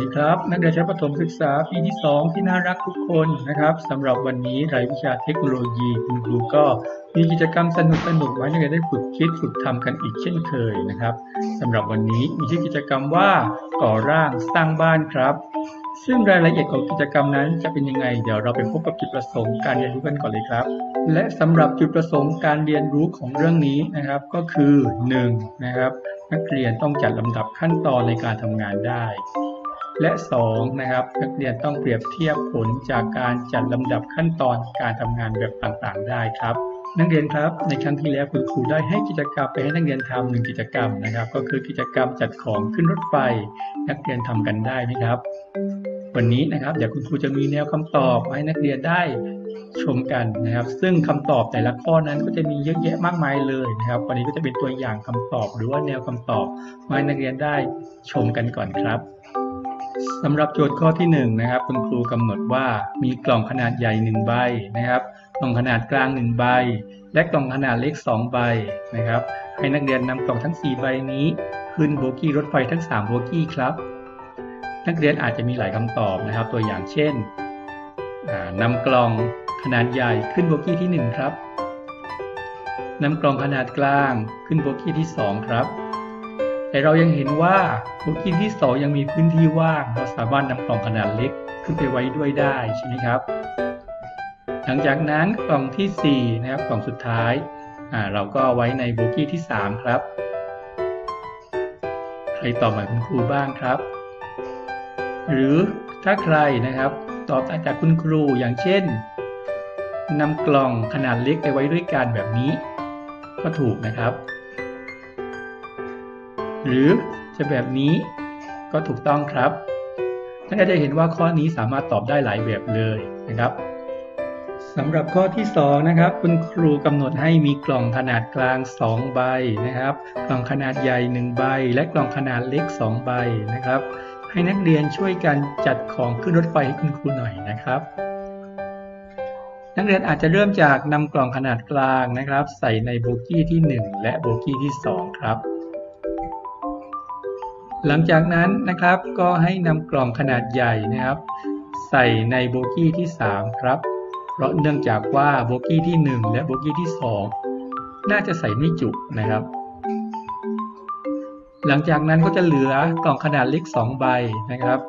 ดีครับ นักเรียนชั้นประถมศึกษาปีที่ 2 ที่น่ารักทุกคนนะครับสำหรับวันนี้รายวิชาเทคโนโลยีคุณครูก็มีกิจกรรมสนุกสนุกไว้นักเรียนได้ฝึกคิดฝึกทำกันอีกเช่นเคยนะครับสำหรับวันนี้มีชื่อกิจกรรมว่าก่อร่างสร้างบ้านครับ ซึ่งรายละเอียดของกิจกรรมนั้นจะเป็นยังไง เดี๋ยวเราไปพบกับจุดประสงค์การเรียนรู้กันก่อนเลยครับ และสำหรับจุดประสงค์การเรียนรู้ของเรื่องนี้นะครับก็คือ1นะครับนักเรียนต้องจัดลำดับขั้นตอนในการทำงานได้ และ2นะครับนักเรียนต้องเปรียบเทียบผลจากการจัดลำดับขั้นตอนการทำงานแบบต่างๆ ได้ครับ นักเรียนครับในครั้งที่แล้วคุณครูได้ให้กิจกรรมไปให้นักเรียนทำหนึ่งกิจกรรมนะครับ ก็คือกิจกรรมจัดของขึ้นรถไฟ นักเรียนทำกันได้ไหมครับ วันนี้นะครับเดี๋ยวคุณครูจะมีแนวคำตอบมาให้นักเรียนได้ชมกันนะครับ ซึ่งคำตอบแต่ละข้อนั้นก็จะมีเยอะแยะมากมายเลยนะครับ วันนี้ก็จะเป็นตัวอย่างคำตอบหรือว่าแนวคำตอบมาให้นักเรียนได้ชมกันก่อนครับ สำหรับโจทย์ข้อที่หนึ่งนะครับคุณครูกำหนดว่ามีกล่องขนาดใหญ่หนึ่งใบนะครับ กล่องขนาดกลางหนึ่งใบ และกล่องขนาดเล็กสองใบนะครับ ให้นักเรียนนำกล่องทั้งสี่ใบนี้ ขึ้นโบกี้รถไฟทั้งสามโบกี้ครับ นักเรียนอาจจะมีหลายคำตอบนะครับ ตัวอย่างเช่นนำกล่องขนาดใหญ่ขึ้นโบกี้ที่หนึ่งครับนำกล่องขนาดกลางขึ้นโบกี้ที่สองครับ แต่เรายังเห็นว่าโบกี้ที่สองยังมีพื้นที่ว่าง เราสามารถนำกล่องขนาดเล็กขึ้นไปไว้ด้วยได้ใช่ไหมครับ หลังจากนั้นกล่องที่สี่นะครับกล่องสุดท้ายาเราก็เอาไว้ในโบกี้ที่สามครับ ใครตอบหมือนคุณครูบ้างครับ หรือถ้าใครนะครับตอบต่าจากคุณครูอย่างเช่นนำกล่องขนาดเล็กไปไว้ด้วยกันแบบนี้ ก็ถูกนะครับ หรือจะแบบนี้ก็ถูกต้องครับท่านก็จะเห็นว่าข้อนี้สามารถตอบได้หลายแบบเลยนะครับสำหรับข้อที่2นะครับ คุณครูกำหนดให้มีกล่องขนาดกลาง 2 ใบนะครับ กล่องขนาดใหญ่ 1 ใบ และกล่องขนาดเล็ก 2 ใบนะครับ ให้นักเรียนช่วยกันจัดของขึ้นรถไฟให้คุณครูหน่อยนะครับ นักเรียนอาจจะเริ่มจากนำกล่องขนาดกลางนะครับ ใส่ในโบกี้ที่ 1 และโบกี้ที่ 2 ครับ หลังจากนั้นนะครับก็ให้นำกล่องขนาดใหญ่นะครับ ใส่ในโบกี้ที่ 3 ครับ เพราะเนื่องจากว่าโบกี้ที่ 1 และโบกี้ที่ 2 น่าจะใส่ไม่จุนะครับ หลังจากนั้นก็จะเหลือกล่องขนาดเล็ก 2 ใบนะครับ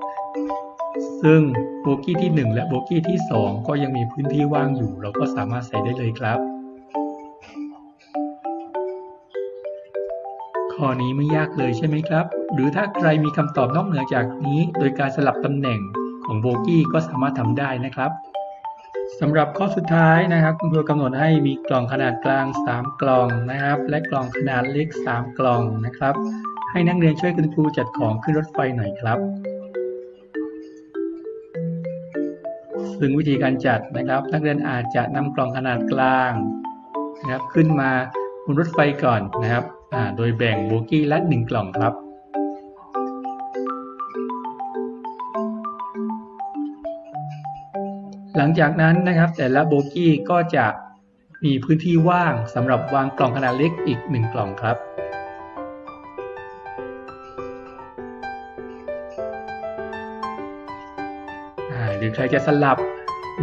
ซึ่งโบกี้ที่ 1 และโบกี้ที่ 2 ก็ยังมีพื้นที่ว่างอยู่ เราก็สามารถใส่ได้เลยครับ ข้อนี้ไม่ยากเลยใช่ไหมครับ หรือถ้าใครมีคำตอบนอกเหนือจากนี้ โดยการสลับตำแหน่งของโบกี้ก็สามารถทำได้นะครับสำหรับข้อสุดท้ายนะครับ คุณครูกำหนดให้มีกล่องขนาดกลาง 3 กล่องนะครับ และกล่องขนาดเล็ก 3 กล่องนะครับ ให้นักเรียนช่วยคุณครูจัดของขึ้นรถไฟหน่อยครับ ซึ่งวิธีการจัดนะครับ นักเรียนอาจจะนำกล่องขนาดกลางนะครับ ขึ้นมาบนรถไฟก่อนนะครับ โดยแบ่งโบกี้ละหนึ่งกล่องครับ หลังจากนั้นนะครับแต่ละโบกี้ก็จะมีพื้นที่ว่างสำหรับวางกล่องขนาดเล็กอีกหนึ่งกล่องครับหรือใครจะสลับ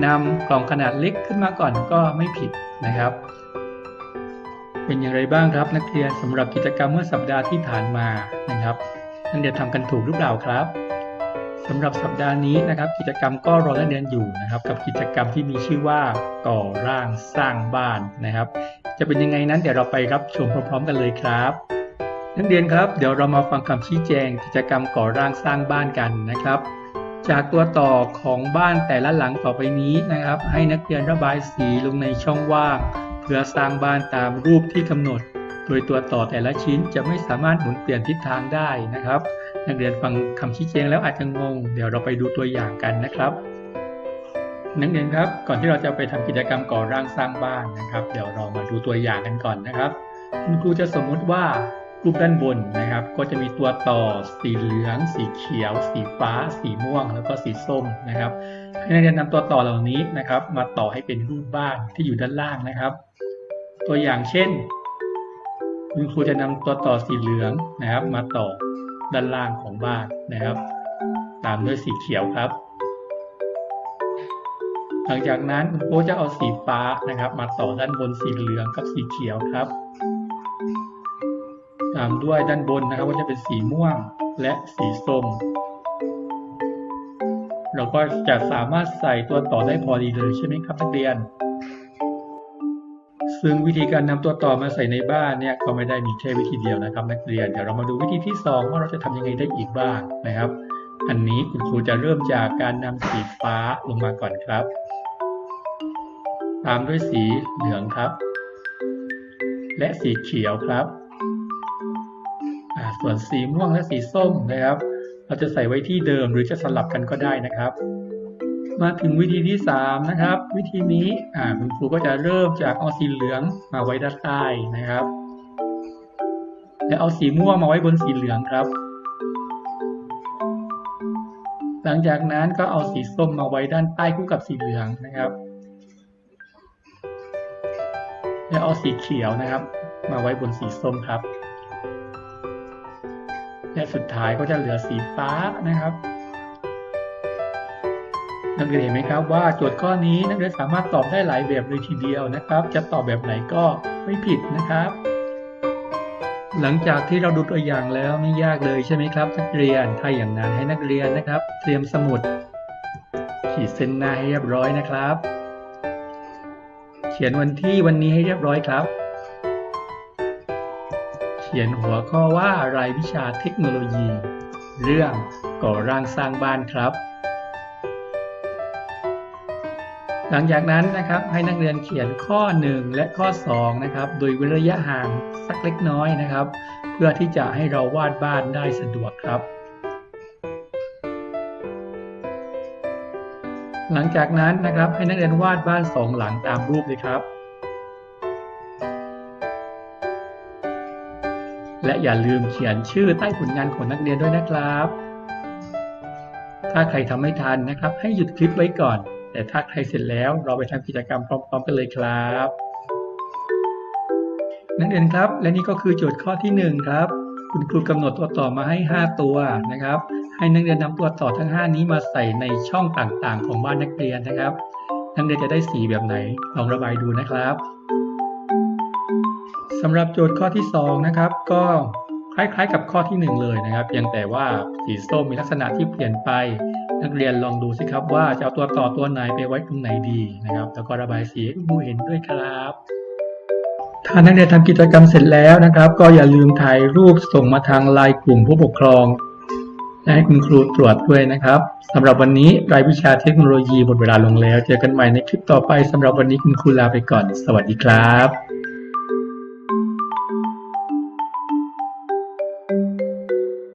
นำกล่องขนาดเล็กขึ้นมาก่อนก็ไม่ผิดนะครับ เป็นอย่างไรบ้างครับนักเรียนสำหรับกิจกรรมเมื่อสัปดาห์ที่ผ่านมานะครับนักเรียนทำกันถูกหรือเปล่าครับสำหรับสัปดาห์นี้นะครับ กิจกรรมก็รอนักเรียนอยู่นะครับ กับกิจกรรมที่มีชื่อว่าก่อร่างสร้างบ้านนะครับ จะเป็นยังไงนั้นเดี๋ยวเราไปรับชมพร้อม ๆ กันเลยครับนักเรียนครับเดี๋ยวเรามาฟังคำชี้แจงกิจกรรมก่อร่างสร้างบ้านกันนะครับ จากตัวต่อของบ้านแต่ละหลังต่อไปนี้นะครับ ให้นักเรียนระบายสีลงในช่องว่าง เพื่อสร้างบ้านตามรูปที่กำหนด โดยตัวต่อแต่ละชิ้นจะไม่สามารถหมุนเปลี่ยนทิศทางได้นะครับ นักเรียนฟังคำชี้แจงแล้วอาจจะงง เดี๋ยวเราไปดูตัวอย่างกันนะครับ นักเรียนครับ ก่อนที่เราจะไปทำกิจกรรมก่อร่างสร้างบ้านนะครับ เดี๋ยวเรามาดูตัวอย่างกันก่อนนะครับ คุณครูจะสมมุติว่ารูปด้านบนนะครับ ก็จะมีตัวต่อสีเหลือง สีเขียว สีฟ้า สีม่วง แล้วก็สีส้มนะครับ ให้นักเรียนนำตัวต่อเหล่านี้นะครับ มาต่อให้เป็นรูปบ้านที่อยู่ด้านล่างนะครับ ตัวอย่างเช่นคุณครูจะนำตัวต่อสีเหลืองนะครับ มาต่อด้านล่างของบ้านนะครับ ตามด้วยสีเขียวครับ หลังจากนั้นคุณครูจะเอาสีฟ้านะครับ มาต่อด้านบนสีเหลืองกับสีเขียวครับ ตามด้วยด้านบนนะครับ ก็จะเป็นสีม่วงและสีส้ม เราก็จะสามารถใส่ตัวต่อได้พอดีเลยใช่ไหมครับนักเรียน ซึ่งวิธีการนำตัวต่อมาใส่ในบ้านเนี่ยก็ไม่ได้มีแค่วิธีเดียวนะครับ นักเรียนเดี๋ยวเรามาดูวิธีที่สองว่าเราจะทำยังไงได้อีกบ้างนะครับ อันนี้คุณครูจะเริ่มจากการนำสีฟ้าลงมาก่อนครับ ตามด้วยสีเหลืองครับ และสีเขียวครับส่วนสีม่วงและสีส้มนะครับ เราจะใส่ไว้ที่เดิมหรือจะสลับกันก็ได้นะครับ มาถึงวิธีที่สามนะครับ วิธีนี้คุณครูก็จะเริ่มจากเอาสีเหลืองมาไว้ด้านใต้นะครับ และเอาสีม่วงมาไว้บนสีเหลืองครับ หลังจากนั้นก็เอาสีส้มมาไว้ด้านใต้คู่กับสีเหลืองนะครับ แล้วเอาสีเขียวนะครับ มาไว้บนสีส้มครับ และสุดท้ายก็จะเหลือสีฟ้านะครับ นักเรียนเห็นไหมครับว่าโจทย์ข้อนี้นักเรียนสามารถตอบได้หลายแบบเลยทีเดียวนะครับ จะตอบแบบไหนก็ไม่ผิดนะครับ หลังจากที่เราดูตัวอย่างแล้วไม่ยากเลยใช่ไหมครับ นักเรียนถ้าอย่างนั้นให้นักเรียนนะครับ เตรียมสมุด ขีดเส้นหน้าให้เรียบร้อยนะครับ เขียนวันที่วันนี้ให้เรียบร้อยครับ เขียนหัวข้อว่ารายวิชาเทคโนโลยี เรื่องก่อร่างสร้างบ้านครับ หลังจากนั้นนะครับให้นักเรียนเขียนข้อ 1 และข้อ 2 นะครับ โดยเว้นระยะห่างสักเล็กน้อยนะครับ เพื่อที่จะให้เราวาดบ้านได้สะดวกครับหลังจากนั้นนะครับให้นักเรียนวาดบ้านสองหลังตามรูปเลยครับ และอย่าลืมเขียนชื่อใต้ผลงานของนักเรียนด้วยนะครับ ถ้าใครทำไม่ทันนะครับ ให้หยุดคลิปไว้ก่อน แต่ถ้าใครเสร็จแล้วเราไปทำกิจกรรมพร้อม ๆ กันเลยครับ นักเรียนครับ และนี่ก็คือโจทย์ข้อที่ 1 ครับ คุณครูกำหนดตัวต่อมาให้ 5 ตัวนะครับ ให้นักเรียนนำตัวต่อทั้ง 5 นี้มาใส่ในช่องต่างๆ ของบ้านนักเรียนนะครับ นักเรียนจะได้สีแบบไหนลองระบายดูนะครับ สำหรับโจทย์ข้อที่2นะครับก็คล้ายๆกับข้อทีหนึ่1 เลยนะครับเพียงแต่ว่าสีส้มมีลักษณะที่เปลี่ยนไป นักเรียนลองดูสิครับว่าจะเอาตัวต่อตัวไหนไปไว้ตรงไหนดีนะครับ แล้วก็ระบายสีให้คุณครูเห็นด้วยครับ ถ้านักเรียนทำกิจกรรมเสร็จแล้วนะครับ ก็อย่าลืมถ่ายรูปส่งมาทางไลน์กลุ่มผู้ปกครองและให้คุณครูตรวจด้วยนะครับสำหรับวันนี้รายวิชาเทคโนโลยีหมดเวลาลงแล้ว เจอกันใหม่ในคลิปต่อไปสำหรับวันนี้คุณครูลาไปก่อน สวัสดีครับ